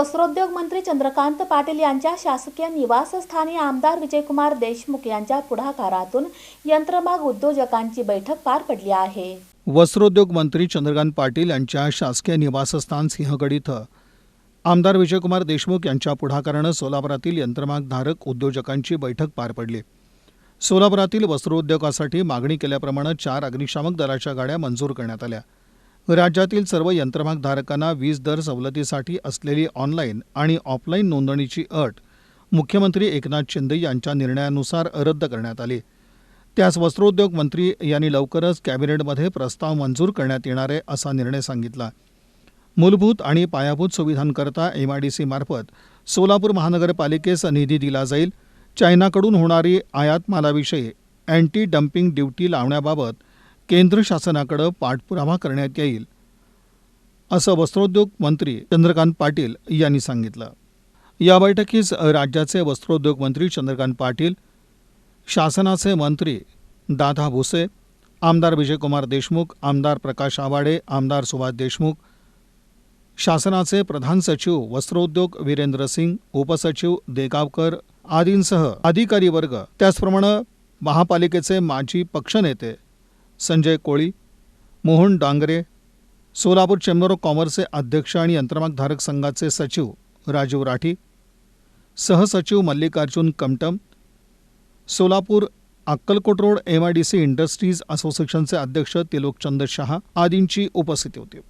वस्त्रोद्योग मंत्री चंद्रकांत पाटील यांच्या शासकीय निवासस्थानी आमदार विजयकुमार देशमुख यांच्या पुढाकारातून यंत्रमाग उद्योजकांची बैठक पार पडली आहे. वस्त्रोद्योग मंत्री चंद्रकांत पाटील यांच्या शासकीय निवासस्थान सिंहगड इथं आमदार विजयकुमार देशमुख यांच्या पुढाकारानं सोलापुरातील यंत्रमागधारक उद्योजकांची बैठक पार पडली. सोलापुरातील वस्त्रोद्योगासाठी मागणी केल्याप्रमाणे चार अग्निशामक दलाच्या गाड्या मंजूर करण्यात आल्या. राज्यातील सर्व यंत्रमागधारकांना वीज दर सवलतीसाठी असलेली ऑनलाईन आणि ऑफलाईन नोंदणीची अट मुख्यमंत्री एकनाथ शिंदे यांच्या निर्णयानुसार रद्द करण्यात आली. त्यास वस्त्रोद्योग मंत्री यांनी लवकरच कॅबिनेटमध्ये प्रस्ताव मंजूर करण्यात येणार आहे असा निर्णय सांगितला. मूलभूत आणि पायाभूत सुविधांकरता एम आय डी सीमार्फत सोलापूर महानगरपालिकेस निधी दिला जाईल. चायनाकडून होणारी आयात मालाविषयी अँटी डम्पिंग ड्युटी लावण्याबाबत केंद्र शासनाकडं पाठपुरावा करण्यात येईल असं वस्त्रोद्योग मंत्री चंद्रकांत पाटील यांनी सांगितलं. या बैठकीस राज्याचे वस्त्रोद्योग मंत्री चंद्रकांत पाटील शासनाचे मंत्री दादा भुसे आमदार विजयकुमार देशमुख आमदार प्रकाश आवाडे आमदार सुभाष देशमुख शासनाचे प्रधान सचिव वस्त्रोद्योग वीरेंद्र सिंग उपसचिव देगावकर आदींसह अधिकारी वर्ग त्याचप्रमाणे महापालिकेचे माजी पक्षनेते संजय कोळी मोहन डांगरे सोलापूर चेंबर ऑफ कॉमर्सचे अध्यक्ष आणि यंत्रमागधारक संघाचे सचिव राजीव राठी सहसचिव Mallikarjun Kamatam Solapur Akkalkot road M I D C industries असोसिएशनचे अध्यक्ष तिलोकचंद शहा आदींची उपस्थिती होती.